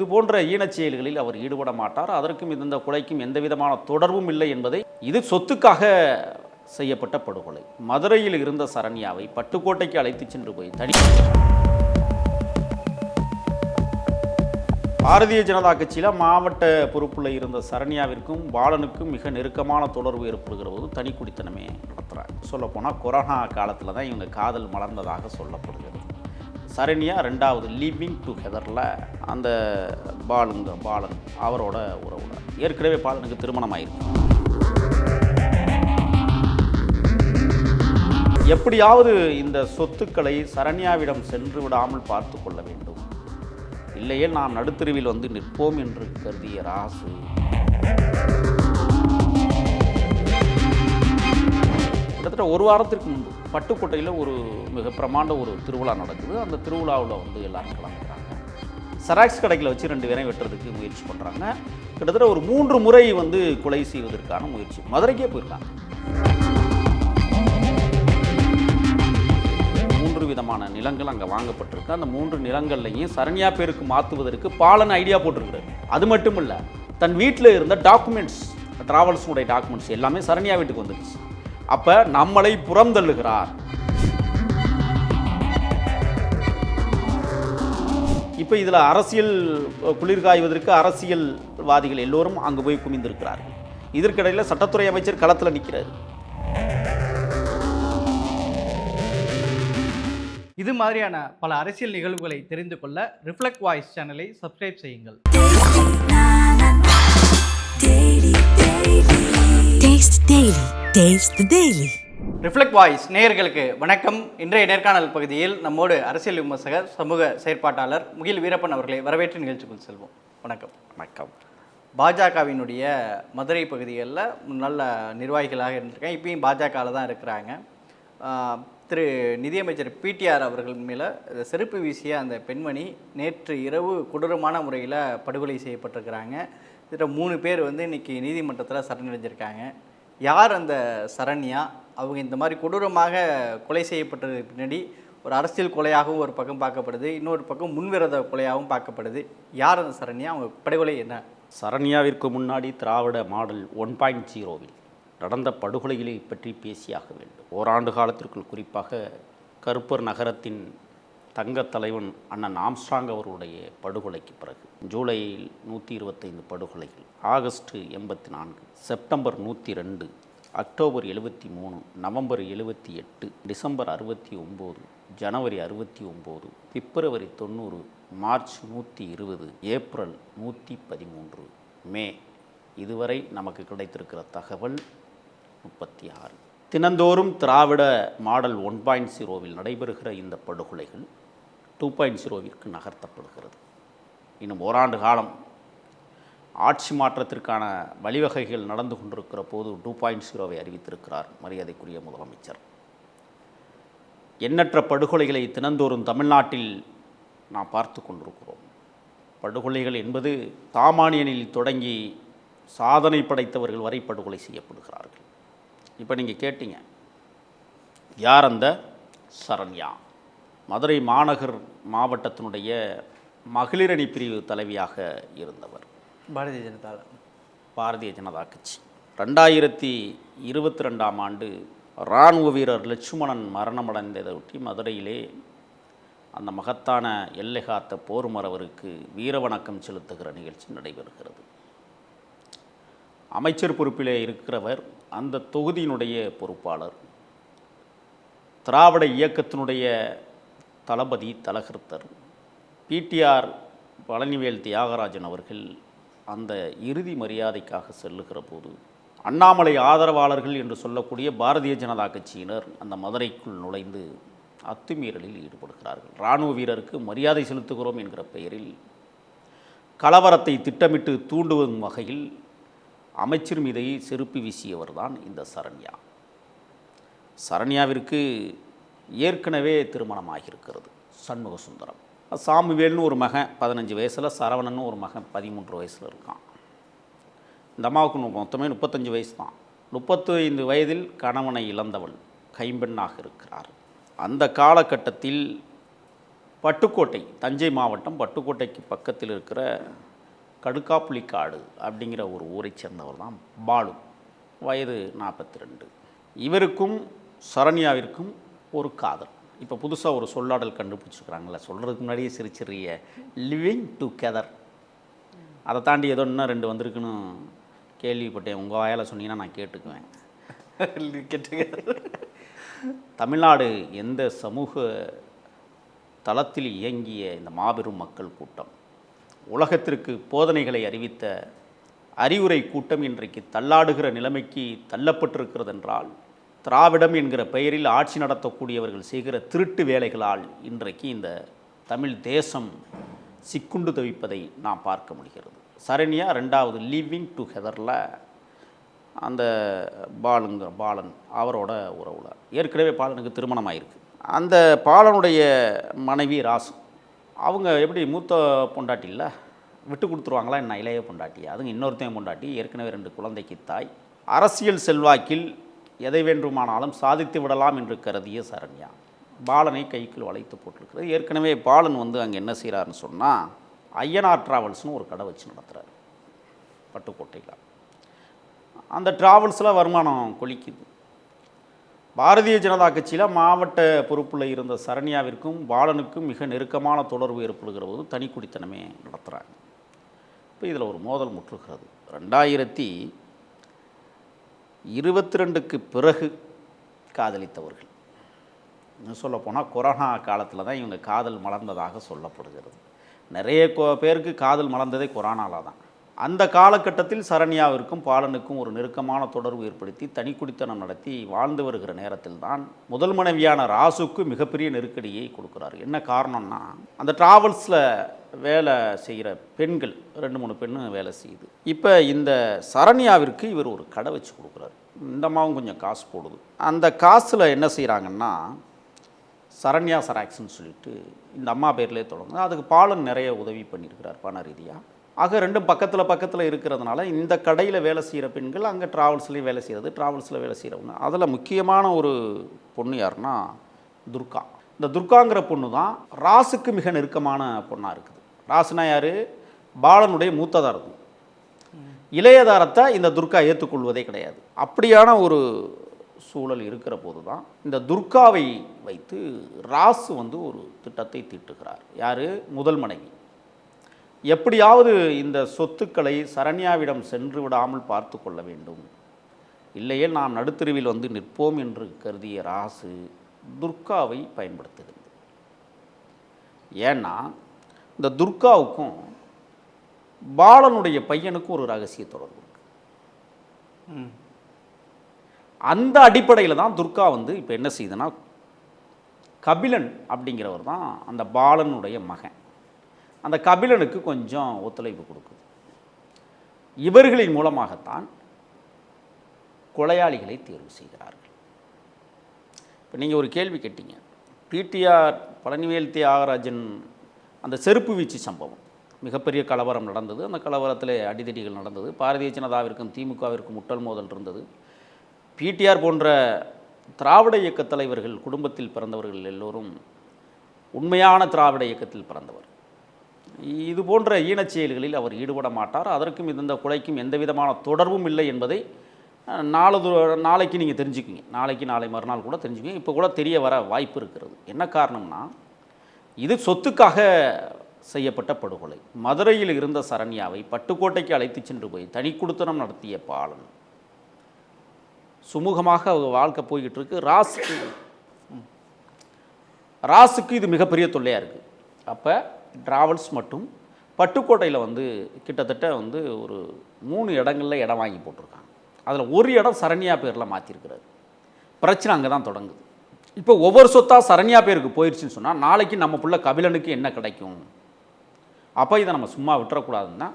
இது போன்ற ஈனச் செயல்களில் அவர் ஈடுபட மாட்டார். அதற்கும் இந்த கொலைக்கும் எந்த விதமான தொடர்பும் இல்லை என்பதை இது சொத்துக்காக செய்யப்பட்ட படுகொலை. மதுரையில் இருந்த சரண்யாவை பட்டுக்கோட்டைக்கு அழைத்துச் சென்று போய் தனி பாரதிய ஜனதா கட்சியில் மாவட்ட பொறுப்பில் இருந்த சரண்யாவிற்கும் பாலனுக்கும் மிக நெருக்கமான தொடர்பு ஏற்படுகிற போது தனி குடித்தனமே நடத்துகிறாங்க சொல்லப்போனால் கொரோனா காலத்தில் தான் இவங்க காதல் மலர்ந்ததாக சொல்லப்படுகிறது. சரண்யா ரெண்டாவது லிவிங் டுகெதரில் அந்த பாலுங்க பாலன் அவரோட உறவுல. ஏற்கனவே பாலனுக்கு திருமணம் ஆயிருக்கு. எப்படியாவது இந்த சொத்துக்களை சரண்யாவிடம் சென்று விடாமல் பார்த்து கொள்ள வேண்டும். இல்லையே நாம் நடுத்தருவில் வந்து நிற்போம் என்று கருதிய ராசு. கிட்டத்தட்ட ஒரு வாரத்திற்கு முன்பு பட்டுக்கோட்டையில் ஒரு மிக பிரமாண்ட ஒரு திருவிழா நடக்குது. அந்த திருவிழாவில் வந்து எல்லோரும் கலந்துக்கிறாங்க. செராக்ஸ் கடைகளை வச்சு ரெண்டு பேரையும் வெட்டுறதுக்கு முயற்சி பண்ணுறாங்க கிட்டத்தட்ட ஒரு மூன்று முறை வந்து கொலை செய்வதற்கான முயற்சி. மதுரைக்கே போயிருக்காங்க. மூன்று விதமான நிலங்கள் அங்கே வாங்கப்பட்டிருக்கு. அந்த மூன்று நிலங்கள்லையும் சரண்யா பேருக்கு மாற்றுவதற்கு பாலன் ஐடியா போட்டிருக்கிறாரு. அது மட்டும் இல்லை தன் வீட்டில் இருந்த டாக்குமெண்ட்ஸ் டிராவல்ஸுடைய டாக்குமெண்ட்ஸ் எல்லாமே சரண்யா வீட்டுக்கு வந்துருச்சு அப்போ நம்மளை புறந்தள்ளுகிறார். இப்போ இதில் அரசியல் குளிர் காய்வதற்கு அரசியல்வாதிகள் எல்லோரும் அங்கே போய் குமிந்திருக்கிறார்கள். இதற்கிடையில் சட்டத்துறை அமைச்சர் களத்தில் நிற்கிறார் இது மாதிரியான பல அரசியல் நிகழ்வுகளை தெரிந்து கொள்ள ரிஃப்ளெக்ட் வாய்ஸ் சேனலை சப்ஸ்கிரைப் செய்யுங்கள். Taste Daily. Taste the Daily. Reflect voice நேயர்களுக்கு வணக்கம். இன்றைய நேர்காணல் பகுதியில் நம்மோடு அரசியல் விமர்சகர் சமூக செயற்பாட்டாளர் முகில் வீரப்பன் அவர்களை வரவேற்று நிகழ்ச்சிக்குள் செல்வோம். வணக்கம். வணக்கம். பாஜகவினுடைய மதுரை பகுதிகளில் நல்ல நிர்வாகிகளாக இருந்திருக்காங்க. இப்பயும் பாஜகவில் தான் இருக்கிறாங்க. திரு நிதியமைச்சர் பிடிஆர் அவர்கள் மேலே செருப்பு வீசிய அந்த பெண்மணி நேற்று இரவு கொடூரமான முறையில் படுகொலை செய்யப்பட்டிருக்கிறாங்க. இதில் மூணு பேர் வந்து இன்னைக்கு நீதிமன்றத்தில் சரணடைஞ்சிருக்காங்க. யார் அந்த சரண்யா? அவங்க இந்த மாதிரி கொடூரமாக கொலை செய்யப்பட்டது பின்னாடி ஒரு அரசியல் கொலையாகவும் ஒரு பக்கம் பார்க்கப்படுது. இன்னொரு பக்கம் முன்விரத கொலையாகவும் பார்க்கப்படுது. யார் அந்த சரண்யா? அவங்க படுகொலை என்ன? சரண்யாவிற்கு முன்னாடி திராவிட மாடல் ஒன் பாயிண்ட் ஜீரோவில் நடந்த படுகொலைகளை பற்றி பேசியாக வேண்டும். ஓராண்டு காலத்திற்குள் குறிப்பாக கருப்பர் நகரத்தின் தங்க தலைவன் அண்ணன் ஆம்ஸ்ட்ராங் அவர்களுடைய படுகொலைக்கு பிறகு ஜூலையில் நூற்றி இருபத்தைந்து படுகொலைகள் ஆகஸ்ட் எண்பத்தி நான்கு செப்டம்பர் நூற்றி ரெண்டு அக்டோபர் எழுபத்தி மூணு நவம்பர் எழுபத்தி எட்டு டிசம்பர் அறுபத்தி ஒம்பது ஜனவரி அறுபத்தி ஒம்பது பிப்ரவரி தொண்ணூறு மார்ச் நூற்றி இருபது ஏப்ரல் நூற்றி பதிமூன்று மே இதுவரை நமக்கு கிடைத்திருக்கிற தகவல் முப்பத்தி ஆறு தினந்தோறும் திராவிட மாடல் ஒன் பாயிண்ட் ஜீரோவில் நடைபெறுகிற இந்த படுகொலைகள் டூ பாயிண்ட் ஜீரோவிற்கு நகர்த்தப்படுகிறது. இன்னும் ஓராண்டு காலம் ஆட்சி மாற்றத்திற்கான வழிவகைகள் நடந்து கொண்டிருக்கிற போது டூ பாயிண்ட் ஜீரோவை அறிவித்திருக்கிறார் மரியாதைக்குரிய முதலமைச்சர். எண்ணற்ற படுகொலைகளை தினந்தோறும் தமிழ்நாட்டில் நாம் பார்த்து கொண்டிருக்கிறோம். படுகொலைகள் என்பது தாமானியனில் தொடங்கி சாதனை படைத்தவர்கள் வரை படுகொலை செய்யப்படுகிறார்கள். இப்போ நீங்கள் கேட்டீங்க யார் அந்த? சரண்யா. மதுரை மாநகர் மாவட்டத்தினுடைய மகளிரணி பிரிவு தலைவியாக இருந்தவர். பாரதிய ஜனதா பாரதிய ஜனதா கட்சி. ரெண்டாயிரத்தி இருபத்தி ரெண்டாம் ஆண்டு இராணுவ வீரர் லட்சுமணன் மரணமடைந்ததை ஒட்டி மதுரையிலே அந்த மகத்தான எல்லை காத்த போர் மறவருக்கு வீரவணக்கம் செலுத்துகிற நிகழ்ச்சி நடைபெறுகிறது. அமைச்சர் பொறுப்பிலே இருக்கிறவர் அந்த தொகுதியினுடைய பொறுப்பாளர். திராவிட இயக்கத்தினுடைய தளபதி தலகர்த்தர். பிடிஆர் பழனிவேல் தியாகராஜன் அவர்கள் அந்த இறுதி மரியாதைக்காக செல்லுகிற போது அண்ணாமலை ஆதரவாளர்கள் என்று சொல்லக்கூடிய பாரதிய ஜனதா கட்சியினர் அந்த மதுரைக்குள் நுழைந்து அத்துமீறலில் ஈடுபடுகிறார்கள். இராணுவ வீரருக்கு மரியாதை செலுத்துகிறோம் என்கிற பெயரில் கலவரத்தை திட்டமிட்டு தூண்டுவதும் வகையில் அமைச்சர் மீதை செருப்பு வீசியவர் தான் இந்த சரண்யா. சரண்யாவிற்கு ஏற்கனவே திருமணமாகியிருக்கிறது சண்முக சுந்தரம் சாமுவேல்னு ஒரு மகன் பதினஞ்சு வயசில் சரவணன் ஒரு மகன் பதிமூன்று வயசில் இருக்கான். இந்த அம்மாவுக்கு மொத்தமே முப்பத்தஞ்சு வயசு தான். முப்பத்தைந்து வயதில் கணவனை இழந்தவள் கைம்பெண்ணாக இருக்கிறார். அந்த காலகட்டத்தில் பட்டுக்கோட்டை தஞ்சை மாவட்டம் பட்டுக்கோட்டைக்கு பக்கத்தில் இருக்கிற கடுக்காப்புலிக்காடு அப்படிங்கிற ஒரு ஊரைச் சேர்ந்தவர் தான் பாலு வயது நாற்பத்தி ரெண்டு. இவருக்கும் சரண்யாவிற்கும் ஒரு காதல். இப்போ புதுசாக ஒரு சொல்லாடல் கண்டுபிடிச்சிருக்கிறாங்களே சொல்கிறதுக்கு முன்னாடியே சிரிச்சிறிய லிவிங் டுகெதர் அதை தாண்டி ஏதோ இன்னும் ரெண்டு வந்திருக்குன்னு கேள்விப்பட்டேன். உங்கள் வாயால் சொன்னீங்கன்னா நான் கேட்டுக்குவேன். தமிழ்நாடு எந்த சமூக தளத்தில் இயங்கிய இந்த மாபெரும் மக்கள் கூட்டம்? உலகத்திற்கு போதனைகளை அறிவித்த அறிவுரை கூட்டம் இன்றைக்கு தள்ளாடுகிற நிலைமைக்கு தள்ளப்பட்டிருக்கிறது என்றால் திராவிடம் என்கிற பெயரில் ஆட்சி நடத்தக்கூடியவர்கள் செய்கிற திருட்டு வேலைகளால் இன்றைக்கு இந்த தமிழ் தேசம் சிக்குண்டு தவிப்பதை நாம் பார்க்க முடிகிறது. சரண்யா ரெண்டாவது லிவிங் டுகெதரில் அந்த பாலுங்கிற பாலன் அவரோட உறவுல. ஏற்கனவே பாலனுக்கு திருமணம் ஆயிருக்கு அந்த பாலனுடைய மனைவி ராசு அவங்க எப்படி மூத்த பொண்டாட்டி இல்லை? விட்டு கொடுத்துருவாங்களா என்ன? இளைய பொண்டாட்டி. அதுங்க இன்னொருத்தையும் பொண்டாட்டி ஏற்கனவே ரெண்டு குழந்தைக்கு தாய். அரசியல் செல்வாக்கில் எதை வேண்டுமானாலும் சாதித்து விடலாம் என்று கருதிய சரண்யா. பாலனை கைக்குள் வளைத்து போட்டிருக்கிறது ஏற்கனவே பாலன் வந்து அங்கே என்ன செய்கிறாருன்னு சொன்னால் ஐயனார் டிராவல்ஸ்னு ஒரு கடை வச்சு நடத்துகிறார் பட்டுக்கோட்டையில். அந்த டிராவல்ஸில் வருமானம் கொலிக்குது பாரதிய ஜனதா கட்சியில் மாவட்ட பொறுப்பில் இருந்த சரண்யாவிற்கும் பாலனுக்கும் மிக நெருக்கமான தொடர்பு ஏற்படுகிற போது தனிக்குடித்தனமே நடத்துகிறாங்க இப்போ இதில் ஒரு மோதல் முற்றுகிறது. ரெண்டாயிரத்தி இருபத்தி ரெண்டுக்கு பிறகு காதலித்தவர்கள். இன்னும் சொல்லப்போனால் கொரோனா காலத்தில் தான் இவங்க காதல் மலர்ந்ததாக சொல்லப்படுகிறது. நிறைய பேருக்கு காதல் மலர்ந்ததே கொரோனாவில் தான். அந்த காலகட்டத்தில் சரண்யாவிற்கும் பாலனுக்கும் ஒரு நெருக்கமான தொடர்பு ஏற்படுத்தி தனிக்குடித்தனம் நடத்தி வாழ்ந்து வருகிற நேரத்தில் தான் முதல் மனைவியான ராசுக்கு மிகப்பெரிய நெருக்கடியை கொடுக்குறாரு. என்ன காரணம்னா அந்த டிராவல்ஸில் வேலை செய்கிற பெண்கள் ரெண்டு மூணு பெண்ணு வேலை செய்யுது. இப்போ இந்த சரண்யாவிற்கு இவர் ஒரு கடை வச்சு கொடுக்குறாரு. இந்த அம்மாவும் கொஞ்சம் காசு போடுது. அந்த காசில் என்ன செய்கிறாங்கன்னா சரண்யா சராக்ஸ்ன்னு சொல்லிட்டு இந்த அம்மா பேர்லேயே தொடங்குது. அதுக்கு பாலன் நிறைய உதவி பண்ணியிருக்கிறார் பண ரீதியாக ஆக ரெண்டும் பக்கத்தில் பக்கத்தில் இருக்கிறதுனால இந்த கடையில் வேலை செய்கிற பெண்கள் அங்கே ட்ராவல்ஸ்லேயும் வேலை செய்கிறது ட்ராவல்ஸில் வேலை செய்கிறவங்க. அதில் முக்கியமான ஒரு பொண்ணு யாருன்னா துர்கா. இந்த துர்காங்கிற பொண்ணு தான் ராசுக்கு மிக நெருக்கமான பொண்ணாக இருக்குது. ராசுனா யார்? பாலனுடைய மூத்ததாரது இளையதாரத்தை இந்த துர்கா ஏற்றுக்கொள்வதே கிடையாது. அப்படியான ஒரு சூழல் இருக்கிற போது தான் இந்த துர்காவை வைத்து ராசு வந்து ஒரு திட்டத்தை தீட்டுகிறார். யார்? முதல் மனைவி. எப்படியாவது இந்த சொத்துக்களை சரண்யாவிடம் சென்று விடாமல் பார்த்து கொள்ள வேண்டும். இல்லையே நாம் நடுத்தெருவில் வந்து நிற்போம் என்று கருதிய ராசு துர்காவை பயன்படுத்துகிறது. ஏன்னா இந்த துர்காவுக்கும் பாலனுடைய பையனுக்கும் ஒரு ரகசிய தொடர்பு அந்த அடிப்படையில் தான் துர்கா வந்து இப்போ என்ன செய்யுதுன்னா கபிலன் அப்படிங்கிறவர் தான் அந்த பாலனுடைய மகன். அந்த கபிலனுக்கு கொஞ்சம் ஒத்துழைப்பு கொடுக்குது. இவர்களின் மூலமாகத்தான் கொலையாளிகளை தேர்வு செய்கிறார்கள். இப்போ நீங்கள் ஒரு கேள்வி கேட்டீங்க. பிடிஆர் பழனிவேல் தியாகராஜன் அந்த செருப்பு வீச்சு சம்பவம். மிகப்பெரிய கலவரம் நடந்தது. அந்த கலவரத்தில் அடிதடிகள் நடந்தது. பாரதிய ஜனதாவிற்கும் திமுகவிற்கும் முட்டல் மோதல் இருந்தது. பிடிஆர் போன்ற திராவிட இயக்க தலைவர்கள் குடும்பத்தில் பிறந்தவர்கள் எல்லோரும் உண்மையான திராவிட இயக்கத்தில் பிறந்தவர். இது போன்ற ஈனச் செயல்களில் அவர் ஈடுபட மாட்டார். அதற்கும் இந்த கொலைக்கும் எந்த விதமான தொடர்பும் இல்லை என்பதை அஹ், நாளது நாளைக்கு நீங்கள் தெரிஞ்சுக்குங்க. நாளைக்கு நாளை மறுநாள் கூட தெரிஞ்சுக்குங்க. இப்போ கூட தெரிய வர வாய்ப்பு இருக்கிறது. என்ன காரணம்னா இது சொத்துக்காக செய்யப்பட்ட படுகொலை. மதுரையில் இருந்த சரண்யாவை பட்டுக்கோட்டைக்கு அழைத்து சென்று போய் தனி குடுத்தனம் நடத்திய பாலன். சுமூகமாக அவங்க வாழ்க்கை போய்கிட்டு இருக்கு ராசுக்கு ராசுக்கு இது மிகப்பெரிய தொல்லையாக இருக்குது அப்போ டிராவல்ஸ் மட்டும் பட்டுக்கோட்டையில் வந்து கிட்டத்தட்ட வந்து ஒரு மூணு இடங்களில் இடம் வாங்கி போட்டிருக்காங்க. அதில் ஒரு இடம் சரண்யா பேரில் மாற்றிருக்கிறாரு பிரச்சனை அங்கே தான் தொடங்குது. இப்போ ஒவ்வொரு சொத்தாக சரண்யா பேருக்கு போயிடுச்சுன்னு சொன்னால் நாளைக்கு நம்ம புள்ள கபிலனுக்கு என்ன கிடைக்கும்? அப்போ இதை நம்ம சும்மா விட்டுறக்கூடாதுன்னா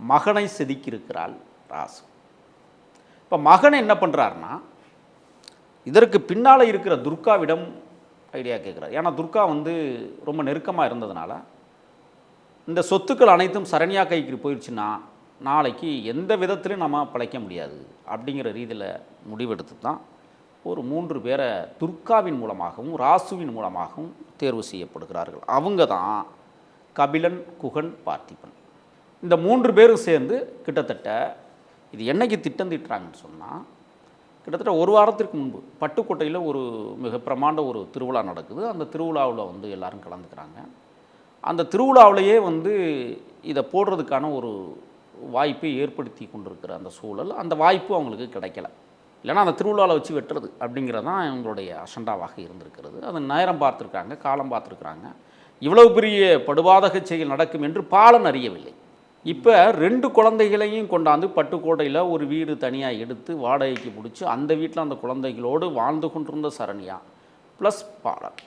மகனை செதுக்கியிருக்கிறாள் ராசு. இப்போ மகன் என்ன பண்ணுறாருன்னா இதற்கு பின்னால் இருக்கிற துர்காவிடம் ஐடியா கேட்குறாரு ஏன்னா துர்கா வந்து ரொம்ப நெருக்கமாக இருந்ததுனால இந்த சொத்துக்கள் அனைத்தும் சரண்யா கைக்கு போயிடுச்சுன்னா நாளைக்கு எந்த விதத்திலையும் நம்ம பிழைக்க முடியாது அப்படிங்கிற ரீதியில் முடிவெடுத்து தான் ஒரு மூன்று பேரை துர்காவின் மூலமாகவும் ராசுவின் மூலமாகவும் தேர்வு செய்யப்படுகிறார்கள். அவங்க தான் கபிலன் குகன் பார்த்திபன். இந்த மூன்று பேரும் சேர்ந்து கிட்டத்தட்ட இது என்னைக்கு திட்டந்திட்டுறாங்கன்னு சொன்னால் கிட்டத்தட்ட ஒரு வாரத்திற்கு முன்பு பட்டுக்கோட்டையில் ஒரு மிக பிரமாண்ட ஒரு திருவிழா நடக்குது. அந்த திருவிழாவில் வந்து எல்லாரும் கலந்துக்கிறாங்க. அந்த திருவிழாவிலேயே வந்து இதை போடுறதுக்கான ஒரு வாய்ப்பை ஏற்படுத்தி கொண்டிருக்கிற அந்த சூழல் அந்த வாய்ப்பு அவங்களுக்கு கிடைக்கல. இல்லைன்னா அந்த திருவிழாவில் வச்சு வெட்டுறது அப்படிங்கிறது தான் இவங்களுடைய அசண்டாவாக இருந்திருக்கிறது. அது நேரம் பார்த்துருக்காங்க காலம் பார்த்துருக்குறாங்க. இவ்வளவு பெரிய படுபாதக செயல் நடக்கும் என்று பாலன் அறியவில்லை. இப்போ ரெண்டு குழந்தைகளையும் கொண்டாந்து பட்டுக்கோட்டையில் ஒரு வீடு தனியாக எடுத்து வாடகைக்கு பிடிச்சி அந்த வீட்டில் அந்த குழந்தைகளோடு வாழ்ந்து கொண்டிருந்த சரண்யா ப்ளஸ் பாலன்.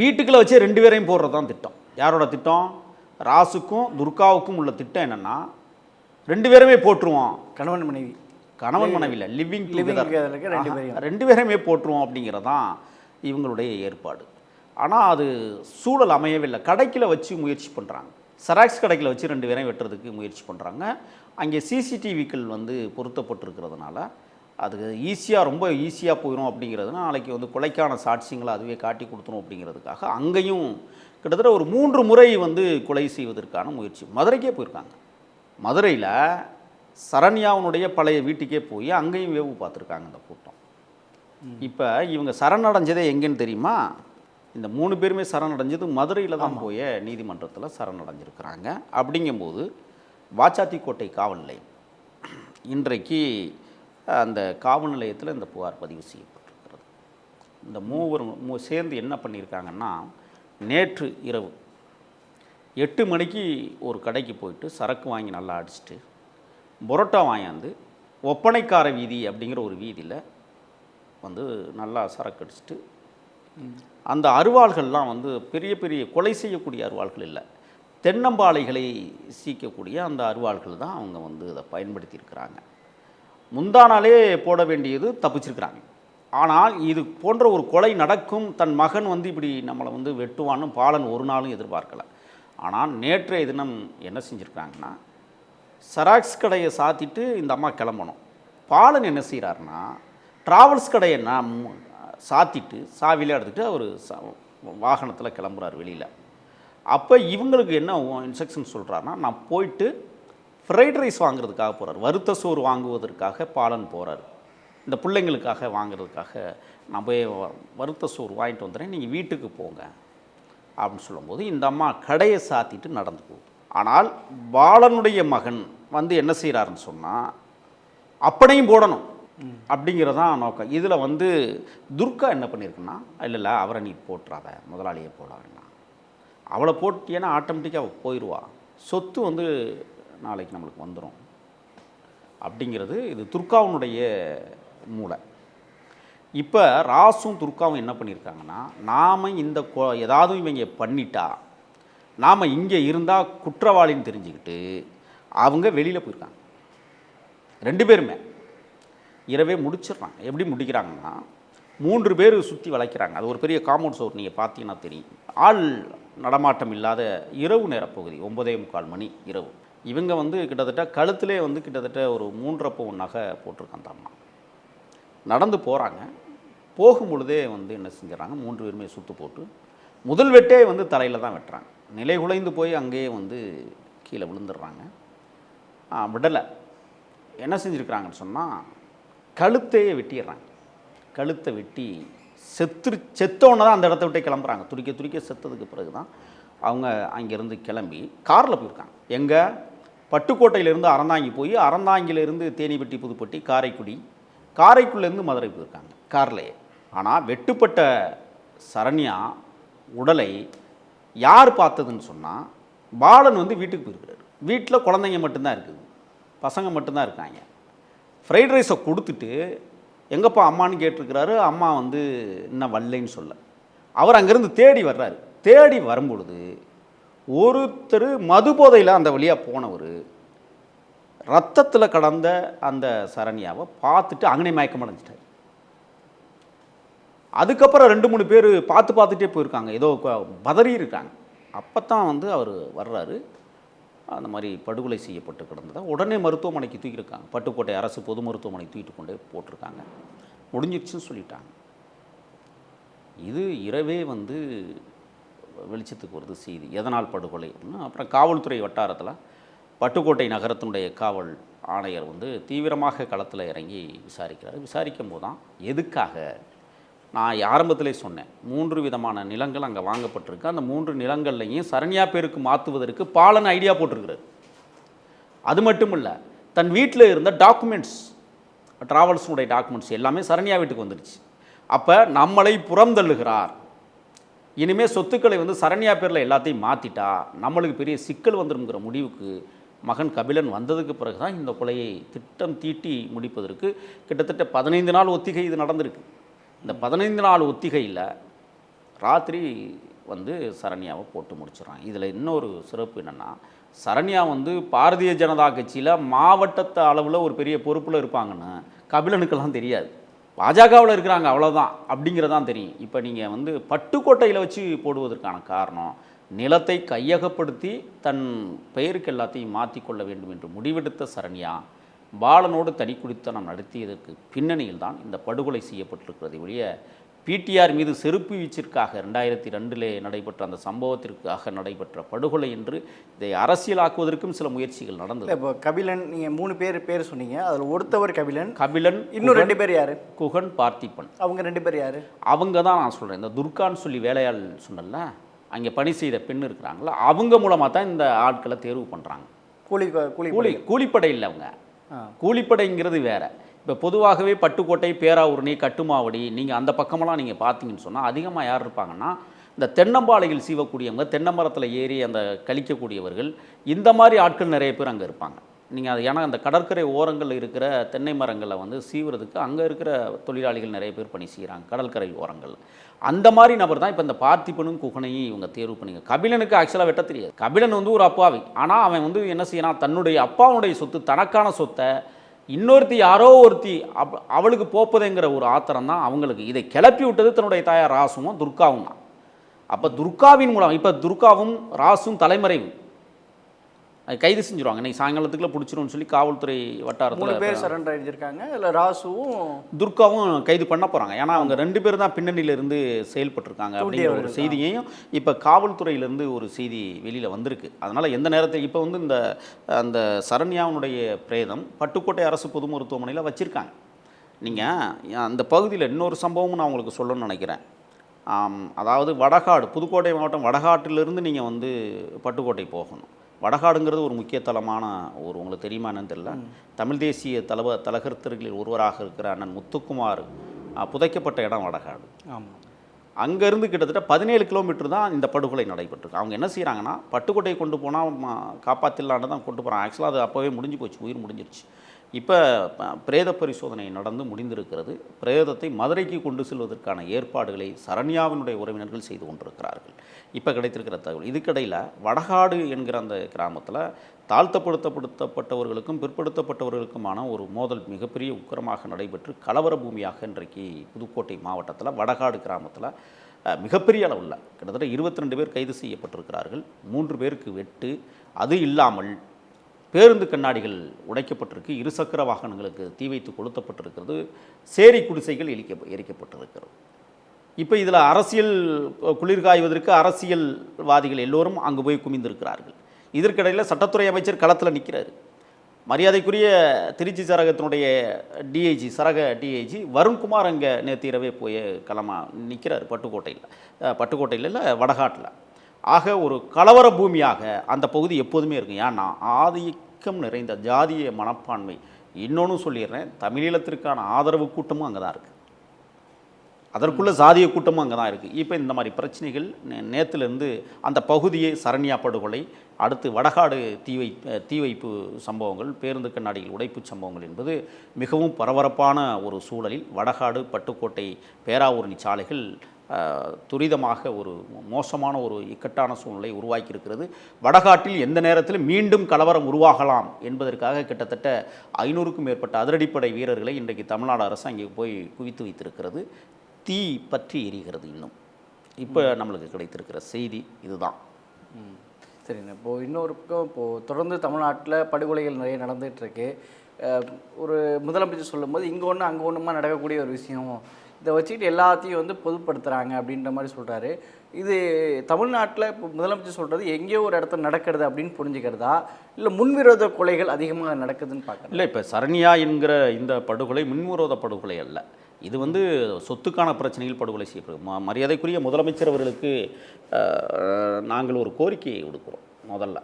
வீட்டுக்குள்ளே வச்சே ரெண்டு பேரையும் போடுறது தான் திட்டம். யாரோட திட்டம்? ராசுக்கும் துர்காவுக்கும் உள்ள திட்டம் என்னென்னா ரெண்டு பேருமே போட்டுருவோம். கணவன் மனைவி. கணவன் மனைவியில் லிவிங் இருக்க ரெண்டு பேரையும். ரெண்டு பேரையுமே போட்டுருவோம் அப்படிங்கிறது தான் இவங்களுடைய ஏற்பாடு. ஆனால் அது சூழல் அமையவில்லை. கடைக்கில் வச்சு முயற்சி பண்ணுறாங்க செராக்ஸ் கடைக்கில் வச்சு ரெண்டு பேரையும் வெட்டுறதுக்கு முயற்சி பண்ணுறாங்க அங்கே சிசிடிவிக்கள் வந்து பொருத்தப்பட்டிருக்கிறதுனால அது ஈஸியாக ரொம்ப ஈஸியாக போயிடும் அப்படிங்கிறது நாளைக்கு வந்து கொலைக்கான சாட்சியங்களை அதுவே காட்டி கொடுத்துரும் அப்படிங்கிறதுக்காக அங்கேயும் கிட்டத்தட்ட ஒரு மூன்று முறை வந்து கொலை செய்வதற்கான முயற்சி. மதுரைக்கே போயிருக்காங்க. மதுரையில் சரண்யாவுனுடைய பழைய வீட்டுக்கே போய் அங்கேயும் வேவு பார்த்துருக்காங்க இந்த கூட்டம். இப்போ இவங்க சரணடைஞ்சதே எங்கேன்னு தெரியுமா? இந்த மூணு பேருமே சரணடைஞ்சது மதுரையில் தான் போய் நீதிமன்றத்தில் சரணடைஞ்சிருக்கிறாங்க. அப்படிங்கும்போது வாச்சாத்தி கோட்டை காவல் நிலையம் இன்றைக்கு அந்த காவல் நிலையத்தில் இந்த புகார் பதிவு செய்யப்பட்டிருக்கிறது. இந்த மூவர் மூ சேர்ந்து என்ன பண்ணியிருக்காங்கன்னா நேற்று இரவு எட்டு மணிக்கு ஒரு கடைக்கு போயிட்டு சரக்கு வாங்கி நல்லா அடிச்சிட்டு புரோட்டா வாங்கியாந்து ஒப்பனைக்கார வீதி அப்படிங்கிற ஒரு வீதியில் வந்து நல்லா சரக்கடிச்சிட்டு அந்த அருவாள்கள்லாம் வந்து பெரிய பெரிய கொலை செய்யக்கூடிய அருவாள்கள் இல்லை. தென்னம்பாளைகளை சீக்கக்கூடிய அந்த அருவாள்கள் தான் அவங்க வந்து அதை பயன்படுத்தியிருக்கிறாங்க. முந்தா நாளே போட வேண்டியது தப்பிச்சிருக்கிறாங்க. ஆனால் இது போன்ற ஒரு கொலை நடக்கும் தன் மகன் வந்து இப்படி நம்மளை வந்து வெட்டுவான்னு பாலன் ஒரு நாளும் எதிர்பார்க்கலை. ஆனால் நேற்றைய தினம் என்ன செஞ்சுருக்காங்கன்னா செராக்ஸ் கடையை சாத்திட்டு இந்த அம்மா கிளம்பணும். பாலன் என்ன செய்கிறாருன்னா ட்ராவல்ஸ் கடையை நான் சாத்திட்டு சாவியில் எடுத்துகிட்டு அவர் வாகனத்தில் கிளம்புறாரு வெளியில். அப்போ இவங்களுக்கு என்ன இன்ஸ்ட்ரக்ஷன் சொல்கிறாருன்னா நான் போயிட்டு ஃப்ரைட் ரைஸ் வாங்குறதுக்காக போகிறார் வறுத்த சோறு வாங்குவதற்காக பாலன் போகிறார் இந்த பிள்ளைங்களுக்காக வாங்குறதுக்காக நான் போய் வருத்த வறுத்த சோறு வாங்கிட்டு வந்துடுறேன் நீங்கள் வீட்டுக்கு போங்க. அப்படின்னு சொல்லும்போது இந்த அம்மா கடையை சாத்திட்டு நடந்து போகுது. ஆனால் பாலனுடைய மகன் வந்து என்ன செய்கிறாருன்னு சொன்னால் அப்படியும் போடணும். அப்படிங்கிறதான் நோக்கம். இதில் வந்து துர்கா என்ன பண்ணியிருக்குன்னா இல்லை இல்லை அவரை நீ போட்டுறாத முதலாளியை போட வேண்டாம். அவளை போட்டியேன்னா ஆட்டோமேட்டிக்காக போயிடுவா சொத்து வந்து நாளைக்கு நம்மளுக்கு வந்துடும் அப்படிங்கிறது இது துர்காவுனுடைய மூளை. இப்போ ராசும் துர்காவும் என்ன பண்ணியிருக்காங்கன்னா நாம் இந்த கோ ஏதாவது இவங்க பண்ணிட்டா நாம் இங்கே இருந்தால் குற்றவாளின்னு தெரிஞ்சுக்கிட்டு அவங்க வெளியில் போயிருக்காங்க. ரெண்டு பேருமே. இரவே முடிச்சிடுறாங்க. எப்படி முடிக்கிறாங்கன்னா மூன்று பேர் சுற்றி வளைக்கிறாங்க. அது ஒரு பெரிய காம்பவுண்ட் சோர் நீங்கள் பார்த்தீங்கன்னா தெரியும். ஆள் நடமாட்டம் இல்லாத இரவு நேர பகுதி ஒன்பதே முக்கால் மணி இரவு. இவங்க வந்து கிட்டத்தட்ட கழுத்திலே வந்து கிட்டத்தட்ட ஒரு மூன்றரை பவுன் நகை போட்டிருக்காங்க அம்மா. நடந்து போகிறாங்க போகும் பொழுதே வந்து என்ன செஞ்சிடறாங்க? மூன்று பேருமே சுத்து போட்டு முதல் வெட்டே வந்து தலையில் தான் வெட்டுறாங்க. நிலை குலைந்து போய் அங்கேயே வந்து கீழே விழுந்துடுறாங்க. விடலை. என்ன செஞ்சுருக்கிறாங்கன்னு சொன்னால் கழுத்தையே வெட்டிடுறாங்க. கழுத்தை வெட்டி செத்து செத்தோன்னே தான் அந்த இடத்த விட்டே கிளம்புறாங்க. துடிக்க துடிக்க செத்ததுக்கு பிறகு தான் அவங்க அங்கேருந்து கிளம்பி காரில் போயிருக்காங்க. எங்கே? பட்டுக்கோட்டையிலேருந்து அறந்தாங்கி போய் அறந்தாங்கிலேருந்து தேனிப்பட்டி புதுப்பட்டி காரைக்குடி. காரைக்குடிலேருந்து மதுரை போயிருக்காங்க கார்லேயே. ஆனால் வெட்டுப்பட்ட சரண்யா உடலை யார் பார்த்ததுன்னு சொன்னால் பாலன் வந்து வீட்டுக்கு போயிருக்கிறார் வீட்டில் குழந்தைங்க மட்டும்தான் இருக்குது. பசங்க மட்டும்தான் இருக்காங்க. ஃப்ரைட் ரைஸை கொடுத்துட்டு எங்கப்பா அம்மான்னு கேட்டிருக்கிறாரு அம்மா வந்து இன்னும் வரலைன்னு சொல்ல. அவர் அங்கேருந்து தேடி வர்றாரு. தேடி வரும்பொழுது ஒருத்தர் மது போதையில் அந்த வழியாக போனவர் ரத்தத்தில் கடந்த அந்த சரண்யாவை பார்த்துட்டு அங்கனே மயக்கம் அடைஞ்சிட்டார் அதுக்கப்புறம் ரெண்டு மூணு பேர் பார்த்து பார்த்துட்டே போயிருக்காங்க. ஏதோ பதறி இருக்காங்க அப்போ தான் வந்து அவர் வர்றாரு. அந்த மாதிரி படுகொலை செய்யப்பட்டு கிடந்ததை உடனே மருத்துவமனைக்கு தூக்கியிருக்காங்க. பட்டுக்கோட்டை அரசு பொது மருத்துவமனைக்கு தூக்கிட்டு கொண்டே போட்டிருக்காங்க. முடிஞ்சிருச்சுன்னு சொல்லிட்டாங்க. இது இரவே வந்து வெளிச்சத்துக்கு வருது செய்தி. எதனால் படுகொலை? அப்படின்னா அப்புறம் காவல்துறை வட்டாரத்தில் பட்டுக்கோட்டை நகரத்தினுடைய காவல் ஆணையர் வந்து தீவிரமாக களத்தில் இறங்கி விசாரிக்கிறார். விசாரிக்கும் போது தான் எதுக்காக நான் ஆரம்பத்திலே சொன்னேன் மூன்று விதமான நிலங்கள் அங்கே வாங்கப்பட்டிருக்கு. அந்த மூன்று நிலங்கள்லையும் சரண்யா பேருக்கு மாற்றுவதற்கு பாலன் ஐடியா போட்டிருக்கிறார். அது மட்டும் இல்லை தன் வீட்டில் இருந்த டாக்குமெண்ட்ஸ் ட்ராவல்ஸுடைய டாக்குமெண்ட்ஸ் எல்லாமே சரண்யா வீட்டுக்கு வந்துடுச்சு. அப்போ நம்மளை புறந்தள்ளுகிறார். இனிமேல் சொத்துக்களை வந்து சரண்யா பேரில் எல்லாத்தையும் மாற்றிட்டா நம்மளுக்கு பெரிய சிக்கல் வந்துருங்கிற முடிவுக்கு மகன் கபிலன் வந்ததுக்கு பிறகு தான் இந்த கொலையை திட்டம் தீட்டி முடிப்பதற்கு கிட்டத்தட்ட பதினைந்து நாள் ஒத்திகை இது நடந்திருக்கு. இந்த பதினைந்து நாள் ஒத்திகையில் ராத்திரி வந்து சரண்யாவை போட்டு முடிச்சிடறான். இதில் இன்னொரு சிறப்பு என்னென்னா சரண்யா வந்து பாரதிய ஜனதா கட்சியில் மாவட்டத்து அளவில் ஒரு பெரிய பொறுப்பில் இருப்பாங்கன்னு கபிலனுக்கெல்லாம் தெரியாது. பாஜகவில் இருக்கிறாங்க அவ்வளோதான் அப்படிங்கிறதான் தெரியும். இப்போ நீங்கள் வந்து பட்டுக்கோட்டையில் வச்சு போடுவதற்கான காரணம் நிலத்தை கையகப்படுத்தி தன் பெயருக்கு எல்லாத்தையும் மாற்றிக்கொள்ள வேண்டும் என்று முடிவெடுத்த சரண்யா பாலனோடு தனி குடித்தனம் நடத்தியதற்கு பின்னணியில் தான் இந்த படுகொலை செய்யப்பட்டிருக்கிறது ஒழிய பிடிஆர் மீது செருப்பு வீச்சிற்காக ரெண்டாயிரத்தி ரெண்டிலே நடைபெற்ற அந்த சம்பவத்திற்காக நடைபெற்ற படுகொலை என்று இதை அரசியலாக்குவதற்கும் சில முயற்சிகள் நடந்தது. இப்போ கபிலன் நீங்கள் மூணு பேர் பேர் சொன்னீங்க. அதில் ஒருத்தவர் கபிலன் கபிலன் இன்னும் ரெண்டு பேர் யாரு? குகன் பார்த்திபன். அவங்க ரெண்டு பேர் யாரு? அவங்க தான் நான் சொல்கிறேன் இந்த துர்கான்னு சொல்லி வேலையாள் சொன்னல அங்கே பணி செய்த பெண் இருக்கிறாங்களா அவங்க மூலமாக தான் இந்த ஆட்களை தேர்வு பண்ணுறாங்க கூலி கூலி கூலி கூலிப்படை இல்லை அவங்க. கூலிப்படைங்கிறது வேறு. இப்போ பொதுவாகவே பட்டுக்கோட்டை பேராவூரணி கட்டுமாவடி நீங்கள் அந்த பக்கமெல்லாம் நீங்கள் பார்த்தீங்கன்னு சொன்னால் அதிகமாக யார் இருப்பாங்கன்னா இந்த தென்னம்பாளையில் சீவக்கூடியவங்க தென்னை மரத்தில் ஏறி அந்த கழிக்கக்கூடியவர்கள் இந்த மாதிரி ஆட்கள் நிறைய பேர் அங்கே இருப்பாங்க. நீங்கள் அது ஏன்னா அந்த கடற்கரை ஓரங்களில் இருக்கிற தென்னை மரங்களை வந்து சீவுறதுக்கு அங்கே இருக்கிற தொழிலாளிகள் நிறைய பேர் பணி செய்கிறாங்க கடற்கரை ஓரங்கள் அந்த மாதிரி நபர் தான் இப்போ இந்த பார்த்திபனும் குகனையும் இவங்க தேர்வு பண்ணிங்க கபிலனுக்கு ஆக்சுவலாக வெட்ட தெரியாது. கபிலன் வந்து ஒரு அப்பாவி. ஆனால் அவன் வந்து என்ன செய்யணும் தன்னுடைய அப்பாவுடைய சொத்து தனக்கான சொத்தை இன்னொருத்தி யாரோ ஒருத்தி அப் அவளுக்கு போப்பதுங்கிற ஒரு ஆத்திரம் தான் அவங்களுக்கு. இதை கிளப்பி விட்டது தன்னுடைய தாயார் ராசுவும் துர்காவும் தான். அப்போ துர்காவின் மூலம் இப்போ துர்காவும் ராசும் தலைமறைவும் கைது செஞ்சுருவாங்க. இன்னைக்கு சாயங்காலத்துக்குள்ள பிடிச்சிரும்னு சொல்லி காவல்துறை வட்டாரத்தில் பேர் சரண்டர் அடிச்சிருக்காங்க இல்லை ராசுவும் துர்காவும் கைது பண்ண போகிறாங்க ஏன்னா அவங்க ரெண்டு பேரும் தான் பின்னணியில இருந்து செயல்பட்டிருக்காங்க அப்படிங்கிற ஒரு செய்தியையும் இப்போ காவல்துறையிலேருந்து ஒரு செய்தி வெளியில் வந்திருக்கு. அதனால் எந்த நேரத்தில் இப்போ வந்து இந்த அந்த சரண்யாவுடைய பிரேதம் பட்டுக்கோட்டை அரசு பொது மருத்துவமனையில் வச்சுருக்காங்க. நீங்கள் அந்த பகுதியில் இன்னொரு சம்பவமும் நான் உங்களுக்கு சொல்லணும்னு நினைக்கிறேன். அதாவது வடகாடு புதுக்கோட்டை மாவட்டம் வடகாட்டிலிருந்து நீங்கள் வந்து பட்டுக்கோட்டை போகணும். வடகாடுங்கிறது ஒரு முக்கிய தலமான ஒரு உங்களுக்கு தெரியுமா என்னன்னு தெரியல. தமிழ் தேசிய தலவ தலகர்த்தர்களில் ஒருவராக இருக்கிற அண்ணன் முத்துக்குமார் புதைக்கப்பட்ட இடம் வடகாடு. ஆமாம் அங்கேருந்து கிட்டத்தட்ட பதினேழு கிலோமீட்டர் தான் இந்த படுகொலை நடைபெற்றிருக்கு. அவங்க என்ன செய்கிறாங்கன்னா பட்டுக்கோட்டையை கொண்டு போனால் காப்பாற்றிடலான்னு தான் கொண்டு போகிறாங்க ஆக்சுவலாக அது அப்போவே முடிஞ்சு போச்சு உயிர் முடிஞ்சிருச்சு. இப்போ பிரேத பரிசோதனை நடந்து முடிந்திருக்கிறது. பிரேதத்தை மதுரைக்கு கொண்டு செல்வதற்கான ஏற்பாடுகளை சரண்யாவினுடைய உறவினர்கள் செய்து கொண்டிருக்கிறார்கள். இப்போ கிடைத்திருக்கிற தகவல். இதுக்கிடையில் வடகாடு என்கிற அந்த கிராமத்தில் தாழ்த்தப்படுத்தப்படுத்தப்பட்டவர்களுக்கும் பிற்படுத்தப்பட்டவர்களுக்குமான ஒரு மோதல் மிகப்பெரிய உக்கிரமாக நடைபெற்று கலவர பூமியாக இன்றைக்கு புதுக்கோட்டை மாவட்டத்தில் வடகாடு கிராமத்தில் மிகப்பெரிய அளவில் கிட்டத்தட்ட இருபத்தி ரெண்டு பேர் கைது செய்யப்பட்டிருக்கிறார்கள். மூன்று பேருக்கு வெட்டு. அது இல்லாமல் பேருந்து கண்ணாடிகள் உடைக்கப்பட்டிருக்கு. இருசக்கர வாகனங்களுக்கு தீ வைத்து கொளுத்தப்பட்டிருக்கிறது. சேரி குடிசைகள் இழிக்க எரிக்கப்பட்டிருக்கிறது. இப்போ இதில் அரசியல் குளிர் காய்வதற்கு அரசியல்வாதிகள் எல்லோரும் அங்கு போய் குமிந்திருக்கிறார்கள். இதற்கிடையில் சட்டத்துறை அமைச்சர் களத்தில் நிற்கிறார் மரியாதைக்குரிய திருச்சி சரகத்தினுடைய டிஐஜி சரக டிஐஜி வருண்குமார் அங்கே நேற்று இரவே போய் களமாக நிற்கிறார் பட்டுக்கோட்டையில். பட்டுக்கோட்டையில் இல்லை வடகாட்டில். ஆக ஒரு கலவர பூமியாக அந்த பகுதி எப்போதுமே இருக்கும். ஏன்னா ஆதிக்கம் நிறைந்த ஜாதிய மனப்பான்மை. இன்னொன்று சொல்லிடுறேன் தமிழீழத்திற்கான ஆதரவு கூட்டமும் அங்கே தான் இருக்குது அதற்குள்ள சாதிய கூட்டமும் அங்கே தான் இருக்குது இப்போ இந்த மாதிரி பிரச்சனைகள் நே- நேத்திலிருந்து அந்த பகுதியே சரண்யா படுகொலை அடுத்து வடகாடு தீ வை தீ வைப்பு சம்பவங்கள் பேருந்து கண்ணாடிகள் உடைப்பு சம்பவங்கள் என்பது மிகவும் பரபரப்பான ஒரு சூழலில் வடகாடு பட்டுக்கோட்டை பேராவூரணி சாலைகள் துரிதமாக ஒரு மோசமான ஒரு இக்கட்டான சூழ்நிலை உருவாக்கியிருக்கிறது. வடகாட்டில் எந்த நேரத்தில் மீண்டும் கலவரம் உருவாகலாம் என்பதற்காக கிட்டத்தட்ட ஐநூறுக்கும் மேற்பட்ட அதிரடிப்படை வீரர்களை இன்றைக்கு தமிழ்நாடு அரசு அங்கே போய் குவித்து வைத்திருக்கிறது. தீ பற்றி எரிகிறது இன்னும். இப்போ நம்மளுக்கு கிடைத்திருக்கிற செய்தி இதுதான். சரிங்க இப்போது இன்னொரு பக்கம் இப்போது தொடர்ந்து தமிழ்நாட்டில் படுகொலைகள் நிறைய அஹ், ஒரு முதலமைச்சர் சொல்லும்போது இங்கே ஒன்று அங்கே ஒன்றுமா நடக்கக்கூடிய ஒரு விஷயம். இதை வச்சுக்கிட்டு எல்லாத்தையும் வந்து பொதுப்படுத்துகிறாங்க அப்படின்ற மாதிரி சொல்கிறாரு இது தமிழ்நாட்டில் இப்போ முதலமைச்சர் சொல்கிறது எங்கேயோ ஒரு இடத்துல நடக்கிறது அப்படின்னு புரிஞ்சுக்கிறதா? இல்லை முன்விரோத கொலைகள் அதிகமாக நடக்குதுன்னு பார்க்குறேன் இல்லை இப்போ சரண்யா என்கிற இந்த படுகொலை முன்விரோத படுகொலை அல்ல. இது வந்து சொத்துக்கான பிரச்சனையில் படுகொலை செய்யப்படும் மரியாதைக்குரிய முதலமைச்சர் அவர்களுக்கு நாங்கள் ஒரு கோரிக்கையை விடுக்கிறோம் முதல்ல.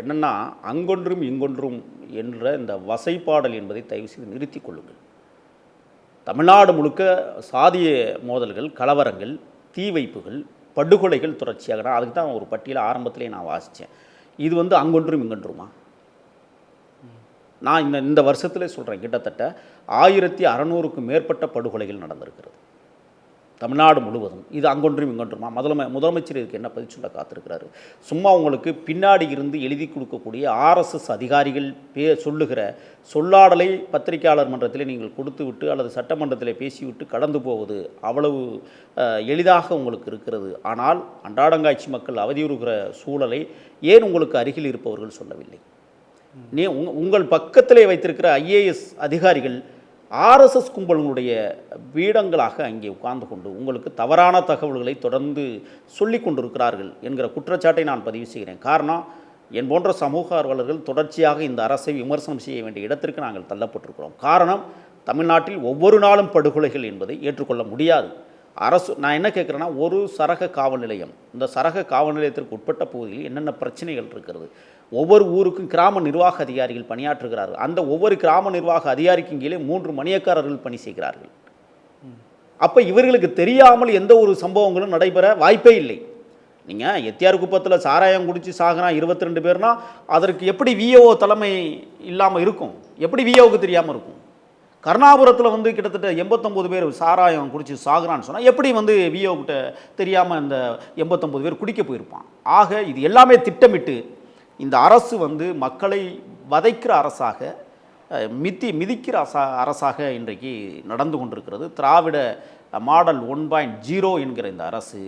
என்னென்னா அங்கொன்றும் இங்கொன்றும் என்ற இந்த வசைப்பாடல் என்பதை தயவு செய்து நிறுத்திக் கொள்ளுங்கள். தமிழ்நாடு முழுக்க சாதிய மோதல்கள் கலவரங்கள் தீ வைப்புகள் படுகொலைகள் தொடர்ச்சியாக நான் அதுக்கு தான் ஒரு பட்டியலை ஆரம்பத்திலே நான் வாசித்தேன். இது வந்து அங்கொன்றும் இங்கொன்றுமா? நான் இந்த இந்த வருஷத்தில் சொல்கிறேன் கிட்டத்தட்ட ஆயிரத்தி அறநூறுக்கும் மேற்பட்ட படுகொலைகள் நடந்திருக்கிறது. தமிழ்நாடு முழுவதும். இது அங்கொன்றும் இங்கொன்றுமா? முதலமை முதலமைச்சர் இதுக்கு என்ன பதில் சொல்ல காத்திருக்கிறாரு? சும்மா உங்களுக்கு பின்னாடி இருந்து எழுதி கொடுக்கக்கூடிய ஆர்எஸ்எஸ் அதிகாரிகள் பே சொல்லுகிற சொல்லாடலை பத்திரிகையாளர் மன்றத்தில் நீங்கள் கொடுத்து விட்டு அல்லது சட்டமன்றத்தில் பேசிவிட்டு கடந்து போவது அவ்வளவு எளிதாக உங்களுக்கு இருக்கிறது. ஆனால் அன்றாடங்காட்சி மக்கள் அவதியுறுகிற சூழலை ஏன் உங்களுக்கு அருகில் இருப்பவர்கள் சொல்லவில்லை? நீ உங் உங்கள் பக்கத்திலே வைத்திருக்கிற ஐஏஎஸ் அதிகாரிகள் ஆர்எஸ்எஸ் கும்பலுடைய பீடங்களாக அங்கே உட்கார்ந்து கொண்டு உங்களுக்கு தவறான தகவல்களை தொடர்ந்து சொல்லி கொண்டிருக்கிறார்கள் என்கிற குற்றச்சாட்டை நான் பதிவு செய்கிறேன். காரணம் என் போன்ற சமூக ஆர்வலர்கள் தொடர்ச்சியாக இந்த அரசை விமர்சனம் செய்ய வேண்டிய இடத்திற்கு நாங்கள் தள்ளப்பட்டிருக்கிறோம். காரணம் தமிழ்நாட்டில் ஒவ்வொரு நாளும் படுகொலைகள் என்பதை ஏற்றுக்கொள்ள முடியாது. அரசு நான் என்ன கேட்குறேன்னா ஒரு சரக காவல் நிலையம் இந்த சரக காவல் நிலையத்திற்கு உட்பட்ட பகுதியில் என்னென்ன பிரச்சனைகள் இருக்கிறது ஒவ்வொரு ஊருக்கும் கிராம நிர்வாக அதிகாரிகள் பணியாற்றுகிறார்கள். அந்த ஒவ்வொரு கிராம நிர்வாக அதிகாரிக்கும் கீழே மூன்று மணியக்காரர்கள் பணி செய்கிறார்கள். அப்போ இவர்களுக்கு தெரியாமல் எந்த ஒரு சம்பவங்களும் நடைபெற வாய்ப்பே இல்லை. நீங்கள் எத்தியார் குப்பத்தில் சாராயம் குடித்து சாகுறான் இருபத்தி ரெண்டு பேர்னா அதற்கு எப்படி விஓ தலைமை இல்லாமல் இருக்கும்? எப்படி விஓவுக்கு தெரியாமல் இருக்கும்? கருணாபுரத்தில் வந்து கிட்டத்தட்ட எண்பத்தொம்போது பேர் சாராயம் குடித்து சாகுறான்னு சொன்னால் எப்படி வந்து விஓ கிட்ட தெரியாமல் இந்த எண்பத்தொம்போது பேர் குடிக்க போயிருப்பான்? ஆக இது எல்லாமே திட்டமிட்டு இந்த அரசு வந்து மக்களை வதைக்கிற அரசாக மிதி மிதிக்கிற அரசா அரசாக இன்றைக்கு நடந்து கொண்டிருக்கிறது. Dravida model one point zero என்கிற இந்த அரசு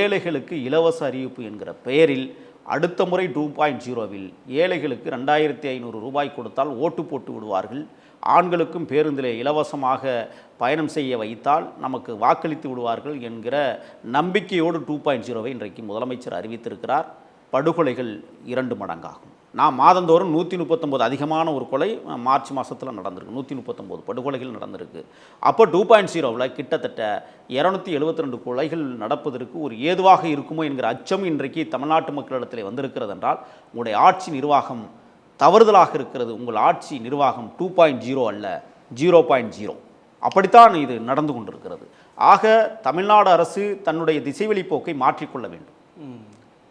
ஏழைகளுக்கு இலவச அறிவிப்பு என்கிற பெயரில் அடுத்த முறை டூ பாயிண்ட் ஜீரோவில் ஏழைகளுக்கு ரெண்டாயிரத்தி ஐநூறு ரூபாய் கொடுத்தால் ஓட்டு போட்டு விடுவார்கள். ஆண்களுக்கும் பேருந்தில் இலவசமாக பயணம் செய்ய வைத்தால் நமக்கு வாக்களித்து விடுவார்கள் என்கிற நம்பிக்கையோடு டூ பாயிண்ட் ஜீரோவை இன்றைக்கு முதலமைச்சர் அறிவித்திருக்கிறார். படுகொலைகள் இரண்டு மடங்காகும். நான் மாதந்தோறும் நூற்றி முப்பத்தொம்போது அதிகமான ஒரு கொலை மார்ச் மாதத்தில் நடந்திருக்கு. நூற்றி முப்பத்தொம்போது படுகொலைகள் நடந்திருக்கு. அப்போ டூ பாயிண்ட் ஜீரோவில் கிட்டத்தட்ட இரநூத்தி எழுபத்தி ரெண்டு கொலைகள் நடப்பதற்கு ஒரு ஏதுவாக இருக்குமோ என்கிற அச்சம் இன்றைக்கு தமிழ்நாட்டு மக்களிடத்தில் வந்திருக்கிறது என்றால் உங்களுடைய ஆட்சி நிர்வாகம் தவறுதலாக இருக்கிறது. உங்கள் ஆட்சி நிர்வாகம் டூ பாயிண்ட் ஜீரோ அல்ல ஜீரோ பாயிண்ட் ஜீரோ அப்படித்தான் இது நடந்து கொண்டிருக்கிறது. ஆக தமிழ்நாடு அரசு தன்னுடைய திசைவெளி போக்கை மாற்றிக்கொள்ள வேண்டும்.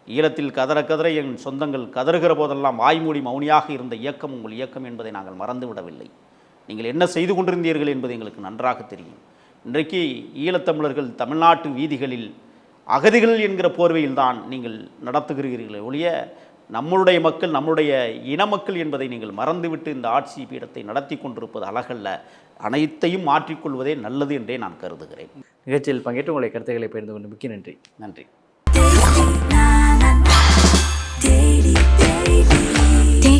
ஈழத்தில் கதற கதற என் சொந்தங்கள் கதறுகிற போதெல்லாம் வாய்மூடி மௌனியாக இருந்த இயக்கம் உங்கள் இயக்கம் என்பதை நாங்கள் மறந்து விடவில்லை நீங்கள் என்ன செய்து கொண்டிருந்தீர்கள் என்பது எங்களுக்கு நன்றாக தெரியும். இன்றைக்கு ஈழத்தமிழர்கள் தமிழ்நாட்டு வீதிகளில் அகதிகள் என்கிற போர்வையில்தான் நீங்கள் நடத்துகிறீர்களே ஒழிய நம்மளுடைய மக்கள் நம்முடைய இன மக்கள் என்பதை நீங்கள் மறந்துவிட்டு இந்த ஆட்சி பீடத்தை நடத்தி கொண்டிருப்பது அழகல்ல. அனைத்தையும் மாற்றிக்கொள்வதே நல்லது என்றே நான் கருதுகிறேன். நிகழ்ச்சியில் பங்கேற்று உங்களுடைய கருத்துக்களை பகிர்ந்து கொண்டு மிக்க நன்றி. நன்றி.